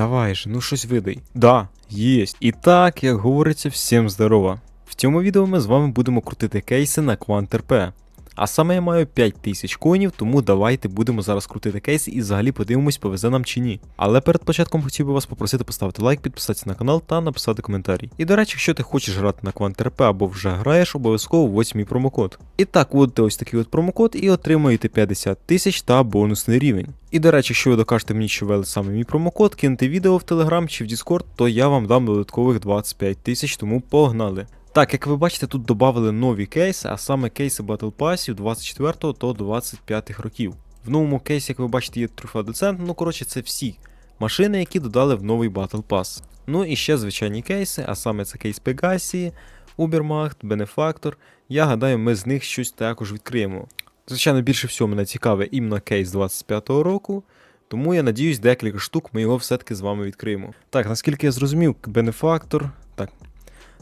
Давай же, ну щось видай. Да, єсть. І так, як говориться, всім здорова. В цьому відео ми з вами будемо крутити кейси на QuantRP. А саме я маю 5000 коїнів, тому давайте будемо зараз крутити кейси і взагалі подивимось, повезе нам чи ні. Але перед початком хотів би вас попросити поставити лайк, підписатися на канал та написати коментарі. І до речі, якщо ти хочеш грати на QuantRP або вже граєш, обов'язково вводь мій промокод. І так, вводите ось такий от промокод і отримаєте 50 тисяч та бонусний рівень. І до речі, якщо ви докажете мені, що ввели саме мій промокод, киньте відео в Telegram чи в Discord, то я вам дам додаткових 25 тисяч, тому погнали. Так, як ви бачите, тут додали нові кейси, а саме кейси Battle Pass 24 та 25 років. В новому кейсі, як ви бачите, є Descent, ну коротше, це всі машини, які додали в новий Battle Pass. Ну і ще звичайні кейси, а саме це кейс Pegassi, Ubermacht, Benefactor. Я гадаю, ми з них щось також відкриємо. Звичайно, більше всього мене цікавить іменно кейс 25-го року. Тому я надіюсь, декілька штук ми його все-таки з вами відкриємо. Так, наскільки я зрозумів, Benefactor. Так.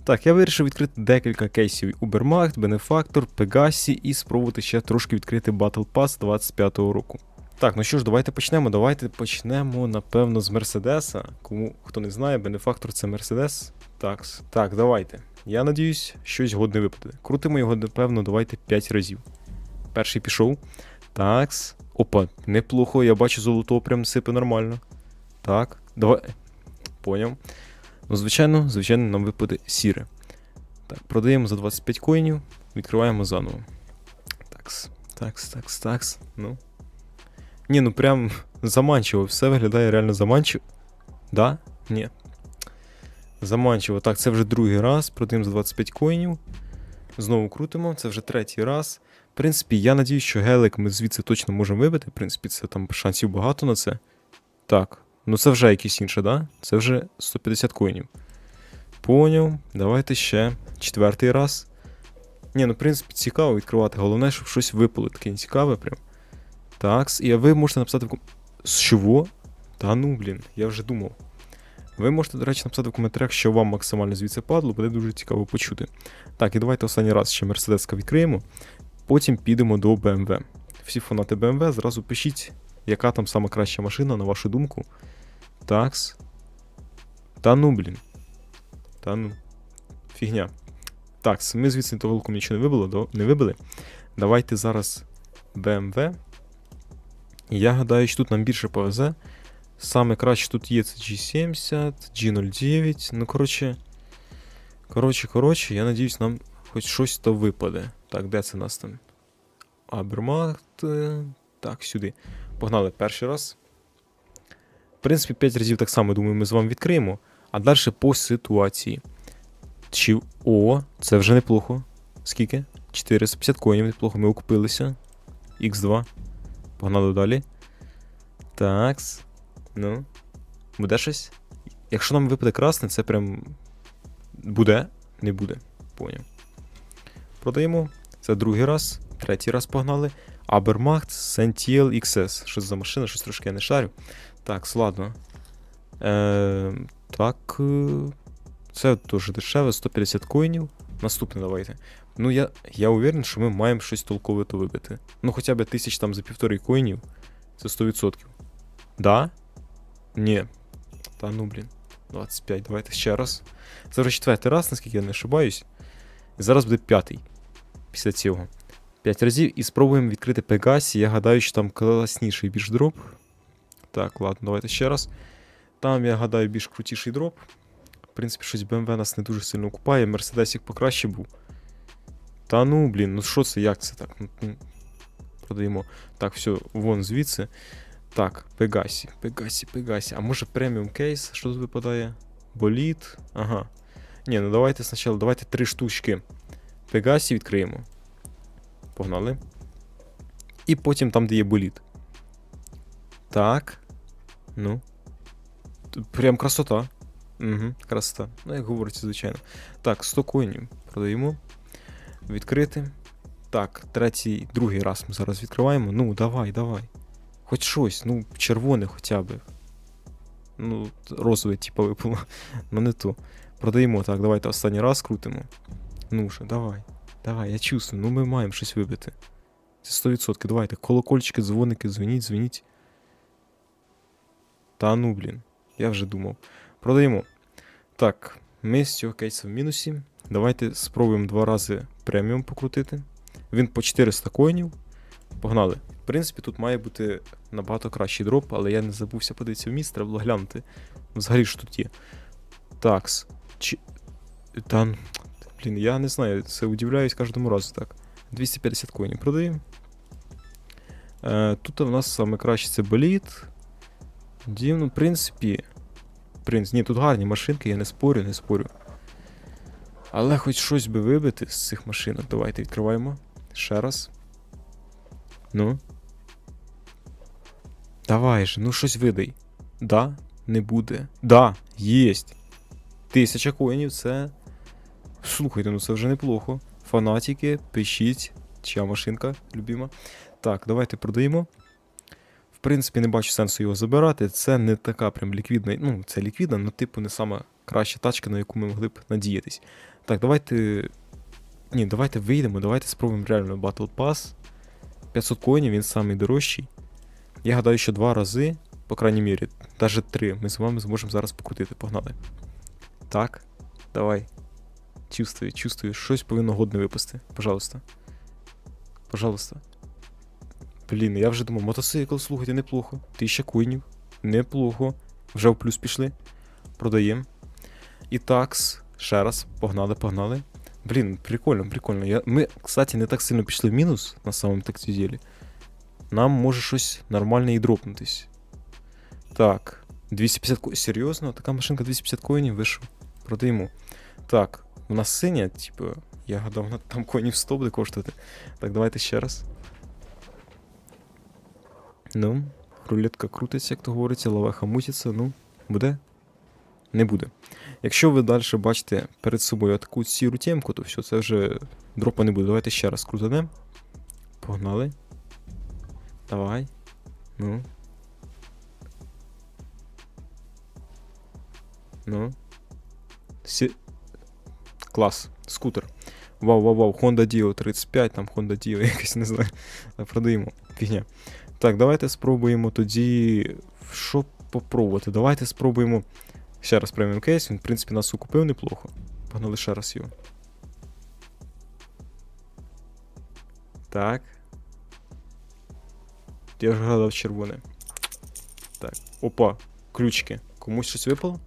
Так, я вирішив відкрити декілька кейсів Ubermacht, Benefactor, Pegassi і спробувати ще трошки відкрити Battle Pass 25-го року. Так, ну що ж, давайте почнемо. Давайте почнемо, напевно, з Мерседеса. Кому хто не знає, Benefactor це Мерседес. Так, так, давайте. Я надіюсь, щось годне випаде. Крутимо його, напевно, давайте 5 разів. Перший пішов. Такс. Опа, неплохо, я бачу золото прям сипе нормально. Так, давай. Поняв. Ну, звичайно, звичайно, нам випаде сіре. Так, продаємо за 25 коїнів, відкриваємо заново. Такс, такс, такс, такс. Ну. Ні, ну прям заманчиво, все виглядає реально заманчиво. Да? Ні. Заманчиво. Так, це вже другий раз. Продаємо за 25 коїнів. Знову крутимо, це вже третій раз. В принципі, я надіюсь, що гелик ми звідси точно можемо вибити. В принципі, це там шансів багато на це. Так, ну це вже якийсь інший, да? Це вже 150 коїнів. Поняв. Давайте ще четвертий раз. Ні, ну в принципі цікаво відкривати. Головне, щоб щось випало таке цікаве прям. Такс. І ви можете написати в ком... З чого? Та ну, блін, я вже думав. Ви можете, до речі, написати в коментарях, що вам максимально звідси падло, буде дуже цікаво почути. Так, і давайте останній раз ще Мерседеска відкриємо. Потім підемо до BMW. Всі фанати BMW, зразу пишіть, яка там сама краща машина, на вашу думку. Такс. Та ну, блін. Та ну. Фігня. Так, ми звідси того нічого не вибили, не вибили. Давайте зараз BMW. Я гадаю, що тут нам більше повезе. Саме краще тут є це G70, G09. Ну, коротше. Коротше, коротше, я надіюсь, нам хоч щось то випаде. Так, де це нас там? Абермахт. е, Так, сюди. Погнали перший раз. В принципі, 5 разів так само, думаю, ми з вами відкриємо. А далі по ситуації. Чи. О, це вже неплохо. Скільки? 450 коїнів, неплохо, ми окупилися. Х2. Погнали далі. Такс. Ну. Буде щось? Якщо нам випаде красне, це прям. Буде? Не буде. Поняв. Продаємо. Це другий раз. Третій раз погнали. Abermacht Sentiel XS. Що за машина, щось трошки я не шарю. Так, ладно. Е, так. е, Це дуже дешеве, 150 коїнів. Наступне давайте. Ну, я, я уверен, що ми маємо щось толковито вибити. Ну, хоча б тисяч там за півтори коїнів. Це 100%. Да? Ні. Та ну, блін. 25, давайте ще раз. Це вже четвертий раз, наскільки я не ошибаюсь. Зараз буде п'ятий. Після цього. П'ять разів і спробуємо відкрити Пегасі. Я гадаю, що там класніший більш дроп. Так, ладно, давайте ще раз. Там, я гадаю, більш крутіший дроп. В принципі, щось BMW нас не дуже сильно окупає. Мерседесік покраще був. Та ну, блін, ну що це, як це так? Ну, ну, Продаємо. Так, все, вон звідси. Так, Пегасі, Пегасі, Пегасі. А може преміум кейс? Що тут випадає? Боліт. Ага. Ні, ну давайте спочатку, давайте три штучки. Пегасі відкриємо. Погнали. І потім там, де є боліт. Так. Ну. Прям красота. Угу, красота. Ну, як говориться, звичайно. Так, 100 коїнів продаємо. Відкрити. Так, третій, другий раз ми зараз відкриваємо. Ну, давай, давай. Хоч щось, ну, червоне хоча б. Ну, розове, типа, випало. Ну, не то. Продаємо так, давайте останній раз крутимо. Ну вже, давай. Давай, я чувствую, ну ми маємо щось вибити. Це 100%. Давайте. Колокольчики, дзвоники, дзвоніть, дзвоніть. Та ну, блін. Я вже думав. Продаємо. Так, ми з цього кейсу в мінусі. Давайте спробуємо два рази преміум покрутити. Він по 400 коїнів. Погнали. В принципі, тут має бути набагато кращий дроп, але я не забувся подивитися в міст, треба було глянути. Взагалі що тут є. Такс. Чи... Та... Блін, я не знаю, це удивляюсь кожному разу так. 250 коїнів продаємо. Е, тут у нас саме краще це боліт. Дивно, в принципі. В принципі, ні, тут гарні машинки, я не спорю, не спорю. Але хоч щось би вибити з цих машинок. Давайте відкриваємо. Ще раз. Ну. Давай же, ну щось видай. Да, не буде. Да, єсть. Тисяча коїнів це. Слухайте, ну це вже неплохо. Фанатики, пишіть. Чия машинка любима. Так, давайте продаємо. В принципі, не бачу сенсу його забирати. Це не така прям ліквідна. Ну, це ліквідна, але типу не сама краща тачка, на яку ми могли б надіятись. Так, давайте. Ні, давайте вийдемо, давайте спробуємо реально Battle Pass. 500 коїнів, він самий дорожчий. Я гадаю, що два рази, по крайній мірі, навіть три, ми з вами зможемо зараз покрутити. Погнали. Так, давай. Чувствую, чувствую, щось повинно годне випасти. Пожалуйста. Пожалуйста. Блін, я вже думав, мотоцикл, слухайте, неплохо. Тисяча коїнів. Неплохо. Вже в плюс пішли. Продаємо. І такс. Ще раз. Погнали, погнали. Блін, прикольно, прикольно. Я... Ми, кстати, не так сильно пішли в мінус на самому так ділі. Нам може щось нормальне і дропнутись. Так. 250 коїнів. Серйозно? Така машинка 250 коїнів вийшов. Продаємо. Так, у нас синя, типу, я гадав, там коїнів 100 буде коштувати. Так, давайте ще раз. Ну, рулетка крутиться, як то говориться, лавеха мутиться, ну, буде? Не буде. Якщо ви далі бачите перед собою таку сіру темку, то все, це вже дропа не буде. Давайте ще раз крутанем. Погнали. Давай. Ну. Ну. Сі... Клас. Скутер. Вау, вау, вау. Honda Dio 35, там Honda Dio якось не знаю. Продаємо. Фігня. Так, давайте спробуємо тоді. Що попробувати? Давайте спробуємо. Ще раз преміум кейс, він, в принципі, нас укупив неплохо. Погнали ще раз його. Так. Я ж гадав червоне. Так. Опа, ключики. Комусь щось випало?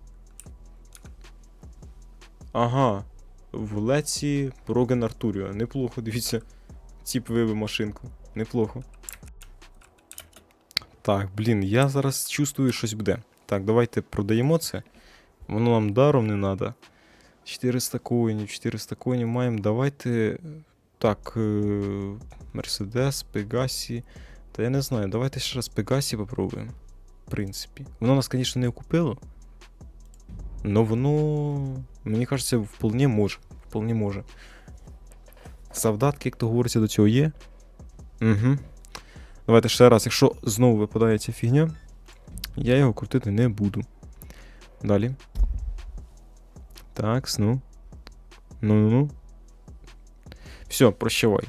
Ага. В Леці Роген Артуріо. Неплохо, дивіться. Тіп вибив машинку. Неплохо. Так, блін, я зараз чувствую, щось буде. Так, давайте продаємо це. Воно нам даром не треба. 400 коїнів, 400 коїнів маємо. Давайте. Так. Мерседес, Пегасі. Та я не знаю, давайте ще раз Пегасі попробуємо. В принципі. Воно нас, звісно, не окупило. Но воно. Мені кажеться, вполне може. Вполне може. Завдатки, як то говориться, до цього є. Угу. Давайте ще раз, якщо знову випадає ця фігня, я його крутити не буду. Далі. Так, ну. Ну-ну-ну. Все, прощавай.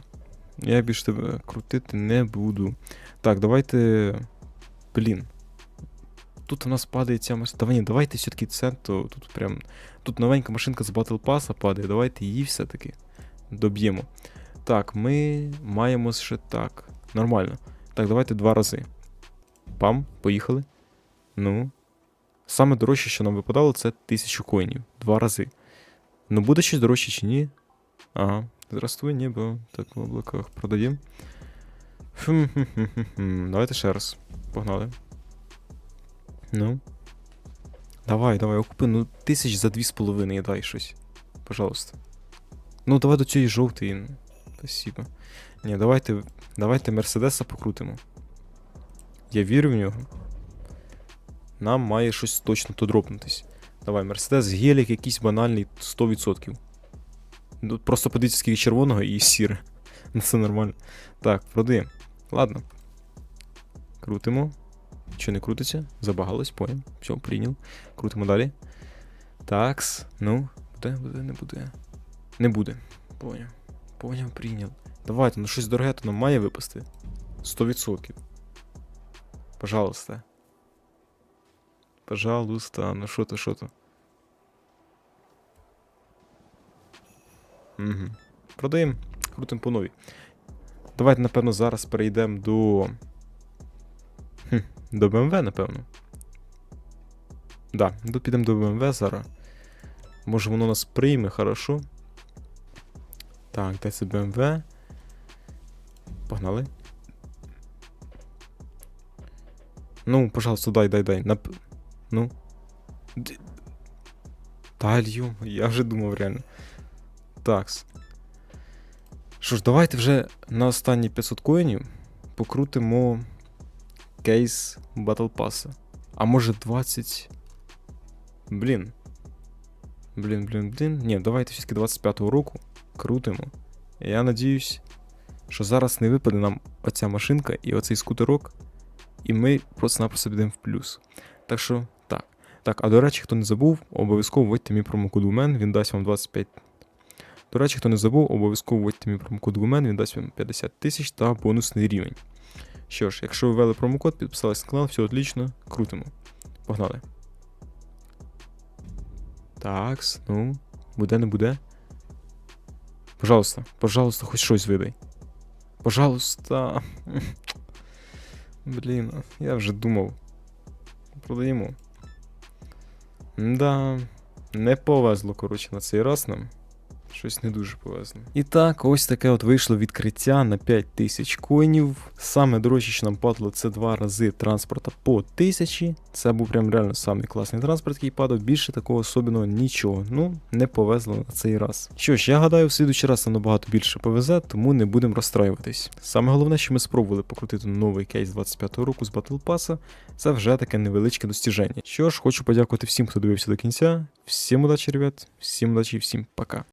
Я більше тебе крутити не буду. Так, давайте. Блін. Тут у нас падає ця машина. Давай, давайте все-таки це, то тут прям. Тут новенька машинка з Battle Pass падає. Давайте її все-таки доб'ємо. Так, ми маємо ще так. Нормально. Так, давайте два рази. Пам, поїхали. Ну. Саме дорожче, що нам випадало, це 1000 коїнів. Два рази. Ну буде щось дорожче чи ні? Ага. Здравствуй, небо. Так, в облаках продаємо. Давайте ще раз. Погнали. Ну. Давай, давай, окупи. Ну, тисяч за дві з половиною дай щось. Пожалуйста. Ну, давай до цієї жовтої. Спасибо. Ні, давайте. Давайте Мерседеса покрутимо. Я вірю в нього. Нам має щось точно то дропнутись. Давай, Мерседес, гелік якийсь банальний 100%. Ну, Просто подивіться, скільки червоного і сіре. Це нормально. Так, продаємо. Ладно. Крутимо. Що не крутиться? Забагалось, понял. Все, прийняв. Крутимо далі. Такс. Ну, буде, буде, не буде. Не буде. Поняв. Поняв, прийняв. Давайте, ну щось дороге, то нам має випасти. 100%. Пожалуйста. Пожалуйста, ну що то, що то. Угу. Продаємо, крутимо по новій. Давайте, напевно, зараз перейдемо до. Хм, до BMW, напевно. Да, до, підемо до BMW зараз. Може воно нас прийме, хорошо. Так, де це BMW? Погнали. Ну, пожалуйста, дай, дай, дай. Нап... Ну. Д- Та лью, я вже думав реально. Такс. Що ж, давайте вже на останні 500 коїнів покрутимо кейс Battle Pass. А може 20. Блін. Блін, блін, блін. Ні, давайте все-таки 25-го року крутимо. Я надіюсь, що зараз не випаде нам оця машинка і оцей скутерок, і ми просто-напросто підемо в плюс. Так що, так. Так, а до речі, хто не забув, обов'язково вводьте мій промокод WOMEN, він дасть вам 25. До речі, хто не забув, обов'язково вводьте мій промокод WOMEN, він дасть вам 50 тисяч та бонусний рівень. Що ж, якщо ви ввели промокод, підписались на канал, все отлично, крутимо. Погнали. Такс, ну, буде, не буде. Пожалуйста, пожалуйста, хоч щось видай. Пожалуйста. Блін, я вже думав. Продаємо. Да, не повезло, коротше, на цей раз нам. Щось не дуже повезло. І так, ось таке от вийшло відкриття на 5000 коїнів. Саме дорожче, що нам падало, це два рази транспорта по 1000. Це був прям реально самий класний транспорт, який падав. Більше такого особливого нічого. Ну, не повезло на цей раз. Що ж, я гадаю, в слідучий раз нам набагато більше повезе, тому не будемо розстраюватись. Саме головне, що ми спробували покрутити новий кейс 25-го року з Battle Pass. Це вже таке невеличке достіження. Що ж, хочу подякувати всім, хто дивився до кінця. Всім удачі, ребят, всім удачі і всім пока.